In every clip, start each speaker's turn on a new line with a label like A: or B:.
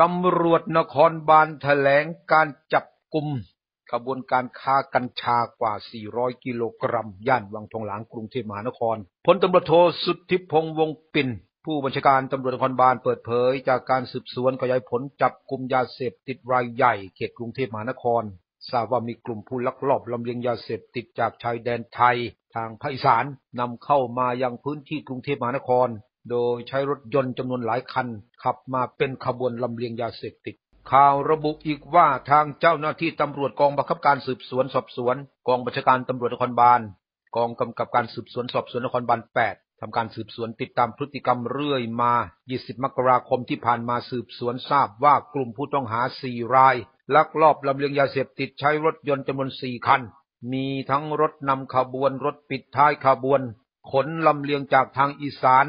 A: ตำรวจนครบาลแถลงการจับกลุ่มขบวนการค้ากัญชากว่า 400 กิโลกรัม ย่านวังทองหลางกรุงเทพมหานคร พลตำรวจโทสุทธิพงษ์วงปิ่น ผู้บัญชาการตำรวจนครบาลเปิดเผย จากการสืบสวนขยายผลจับกลุ่มยาเสพติดรายใหญ่เขตกรุงเทพมหานคร ทราบว่ามีกลุ่มผู้ลักลอบลำเลียงยาเสพติดจากชายแดนไทย ทางภาคอีสานนำเข้ามายังพื้นที่กรุงเทพมหานคร โดยใช้รถยนต์จำนวนหลายคัน ขับมาเป็นขบวนลำเลียงยาเสพติด ข่าวระบุอีกว่าทางเจ้าหน้าที่ตำรวจกองบังคับการสืบสวนสอบสวน กองบัญชาการตำรวจนครบาล กองกำกับการสืบสวนสอบสวนนครบาล 8ทำการสืบสวนติดตามพฤติกรรมเรื่อยมา 20 มกราคมที่ผ่านมาสืบสวนทราบว่ากลุ่มผู้ต้องหา 4 ราย ลักลอบลำเลียงยาเสพติดใช้รถยนต์จำนวน 4 คัน มีทั้งรถนำขบวนรถปิดท้ายขบวน ขนลำเลียงจากทางอีสาน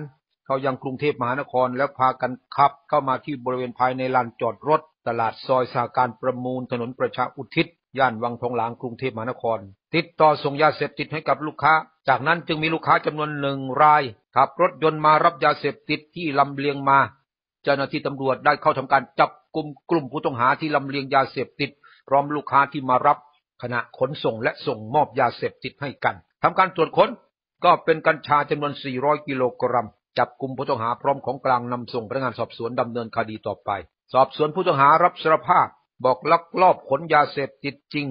A: เข้ายังกรุงเทพมหานครแล้วพากันขับ เข้ามาที่บริเวณภายในลานจอดรถ ตลาดซอยสาการประมูลถนนประชาอุทิศย่านวังทองหลางกรุงเทพมหานคร ติดต่อส่งยาเสพติดให้กับลูกค้า จากนั้นจึงมีลูกค้าจำนวนหนึ่งรายขับรถยนต์มารับยาเสพติดที่ลำเลียงมา เจ้าหน้าที่ตำรวจได้เข้าทำการจับกลุ่มกลุ่มผู้ต้องหาที่ลำเลียงยาเสพติด พร้อมลูกค้าที่มารับ ขณะขนส่งและส่งมอบยาเสพติดให้กันทำการตรวจค้นก็เป็นกัญชาจำนวน 400 กิโลกรัม จับกลุ่มผู้ต้องหาพร้อมของกลางนำส่งพนักงานสอบสวนดำเนินคดีต่อไป สอบสวนผู้ต้องหารับสารภาพ บอกลักลอบขนยาเสพติดจริง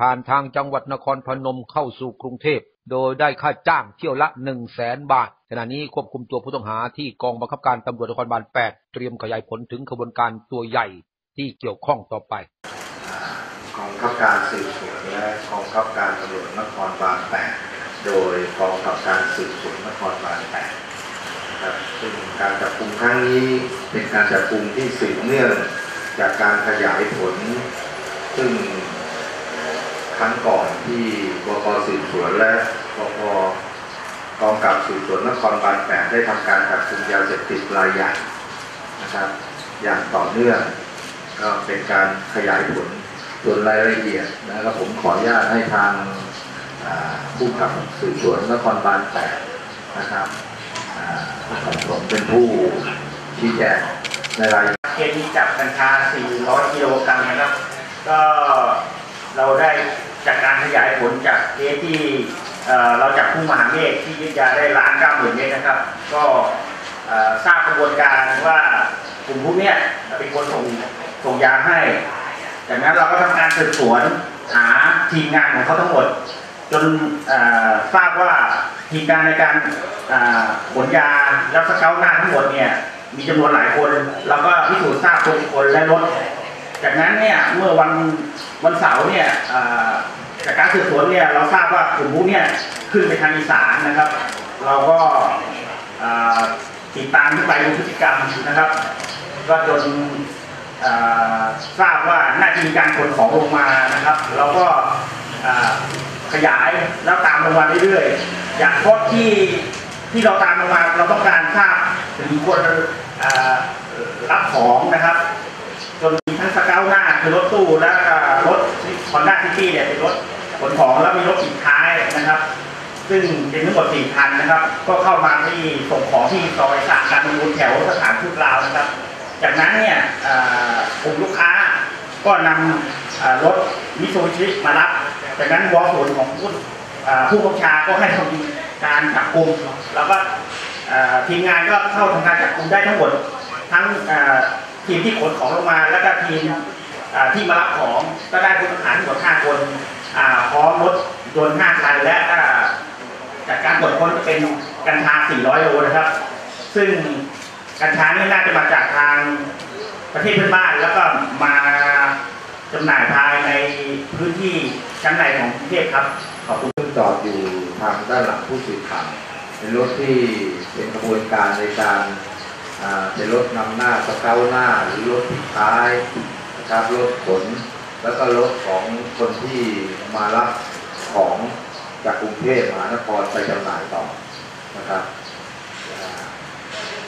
A: ผ่านทางจังหวัดนครพนมเข้าสู่กรุงเทพ โดยได้ค่าจ้างเที่ยวละ1 0 0 0 0แสนบาท ขณะนี้ควบคุมตัวผู้ต้องหาที่กองบังคับการตำรวจนครบาล 8 เตรียมขยายผลถึงขบวนการตัวใหญ่ที่เกี่ยวข้องต่อไป
B: กองบังคับการสืบสวนและกองบังคับการตำรวจนครบาล 8 โดยกองกำกับการสืบสวนนครบาล 8 ซึ่งการจับกลุ่มครั้งนี้เป็นการจับกลุ่มที่สืบเนื่องจากการขยายผล ซึ่งครั้งก่อนที่บกสืบสวนและบกกองกับสืบสวนนครบาล8ได้ทำการจับกลุ่มยาเสพติดรายใหญ่นะครับ อย่างต่อเนื่องก็เป็นการขยายผลส่วนรายละเอียดนะครับผมขออนุญาตให้ทางผู้กำกับสืบสวนนครบาล8นะครับ ผมเป็นผู้ชี้แจงในราย
C: เคสนี้จับกัญชา 400 กิโลกรัมนะครับ ก็เราได้จากการขยายผลจากเคสที่เราจับผู้มหาเมฆที่ยึดยาได้ล้านเก้าหมื่นเมตรนะครับ ก็ทราบกระบวนการว่ากลุ่มพวกนี้เป็นคนส่งส่งยาให้ จากนั้นเราก็ทำการสืบสวนหาทีมงานของเขาทั้งหมด จนทราบว่าทีมงานในการขนยาแล้วสเกลหน้าทั้งหมดเนี่ยมีจำนวนหลายคนเราก็พิสูจน์ทราบตัวบุคคลและรถ จากนั้นเนี่ยเมื่อวันวันเสาร์เนี่ยจากการสืบสวนเนี่ยเราทราบว่ากลุ่มพวกเนี่ยขึ้นไปทางอีสานนะครับ เราก็ติดตามขึ้นไปดูพฤติกรรมนะครับ ก็จนทราบว่าน่าจะมีการขนของลงมานะครับเราก็ ขยายแล้วตามลงมาเรื่อยๆ อย่างพวกที่ที่เราตามลงมาเราต้องการทราบถึงคนเอ่อรับของนะครับ จนมีทั้งสเกลหน้าคือรถตู้และรถฮอนด้าซิตี้เนี่ยเป็นรถขนของแล้วมีรถปิดท้ายนะครับ ซึ่งเป็นทั้งหมดสี่คันนะครับ ก็เข้ามาที่ส่งของที่ซอยสามการมูลแถวสถานทูตลาวนะครับ จากนั้นเนี่ยกลุ่มลูกค้าก็นำรถมิโซชิมารับ จากนั้นวอลส่วนของผู้ผู้บัญชาก็ให้ทำการจับกลุ่มแล้วก็ทีมงานก็เข้าทำการจับกลุ่มได้ทั้งหมดทั้งทีมที่ขนของลงมา แล้วก็ทีมที่มารับของก็ได้ผู้ต้องหาทั้งหมด5คนพร้อมรถยนต์5คันและจากการตรวจค้นเป็นกัญชา 400 โลนะครับ ซึ่งกัญชานี่น่าจะมาจากทางประเทศเพื่อนบ้านแล้วก็มา จำหน่ายภายในพื้นที่ชั้นในของกรุงเทพครับ ขอบคุณ
B: ซึ่งจอดอยู่ทางด้านหลังผู้สื่อข่าวเป็นรถที่เป็นกระบวนการในการเป็นรถนำหน้าสเกลหน้าหรือรถปิดท้ายนะครับรถขนแล้วก็รถของคนที่มารับของจากกรุงเทพมหานครไปจำหน่ายต่อนะครับ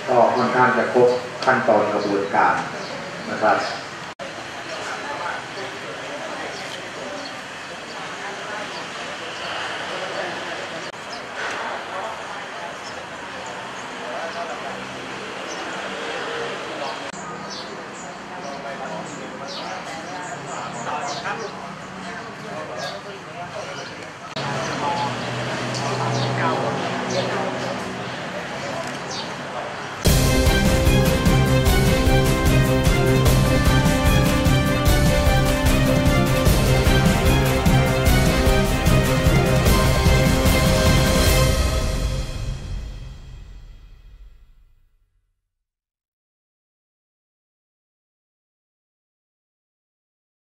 B: ก็ค่อนข้างจะครบขั้นตอนกระบวนการนะครับ